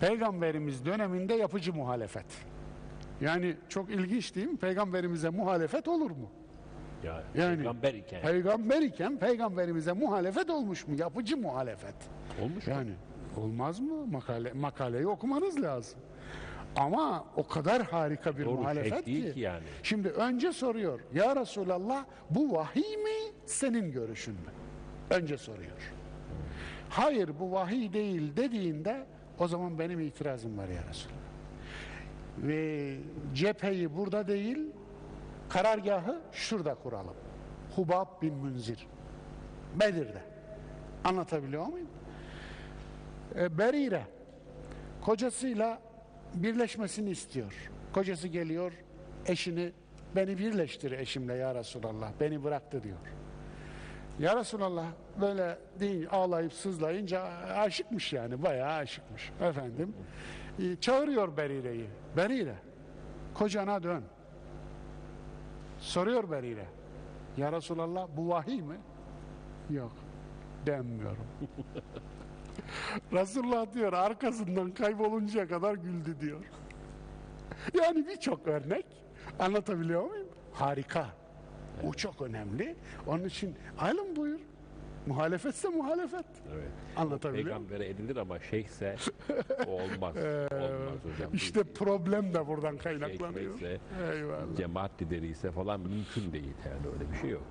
Peygamberimiz döneminde yapıcı muhalefet. Yani çok ilginç değil mi? Peygamberimize muhalefet olur mu? Ya, Yani peygamber iken Peygamber iken peygamberimize muhalefet olmuş mu? Yapıcı muhalefet. olmuş mu? Yani olmaz mı? Makale, makaleyi okumanız lazım. Ama o kadar harika bir Doğru, muhalefet ki. ki yani. Şimdi önce soruyor. Ya Resulallah bu vahiy mi senin görüşün mü? Önce soruyor. Hayır bu vahiy değil dediğinde o zaman benim itirazım var ya Resulallah. Ve cepheyi burada değil karargahı şurada kuralım. Hubab bin Münzir. Bedir'de. Anlatabiliyor muyum? E, Berire kocasıyla birleşmesini istiyor. Kocası geliyor eşini beni birleştir eşimle ya Resulallah beni bıraktı diyor. Ya Resulallah böyle değil ağlayıp sızlayınca aşıkmış yani bayağı aşıkmış efendim. E, Çağırıyor Berire'yi. Berire kocana dön. Soruyor Berire. Ya Resulallah bu vahiy mi? Yok. Denmiyorum. Resulullah diyor arkasından kayboluncaya kadar güldü diyor. Yani birçok örnek anlatabiliyor muyum? Harika. Bu çok önemli. Onun için alın buyur. Muhalefetse muhalefet. Evet. Anlatabiliyor muyum? Peygambere edilir ama şeyhse o olmaz. olmaz hocam. İşte problem de buradan kaynaklanıyor. Şeyhse, Eyvallah. cemaat lideri ise falan mümkün değil yani öyle bir şey yok.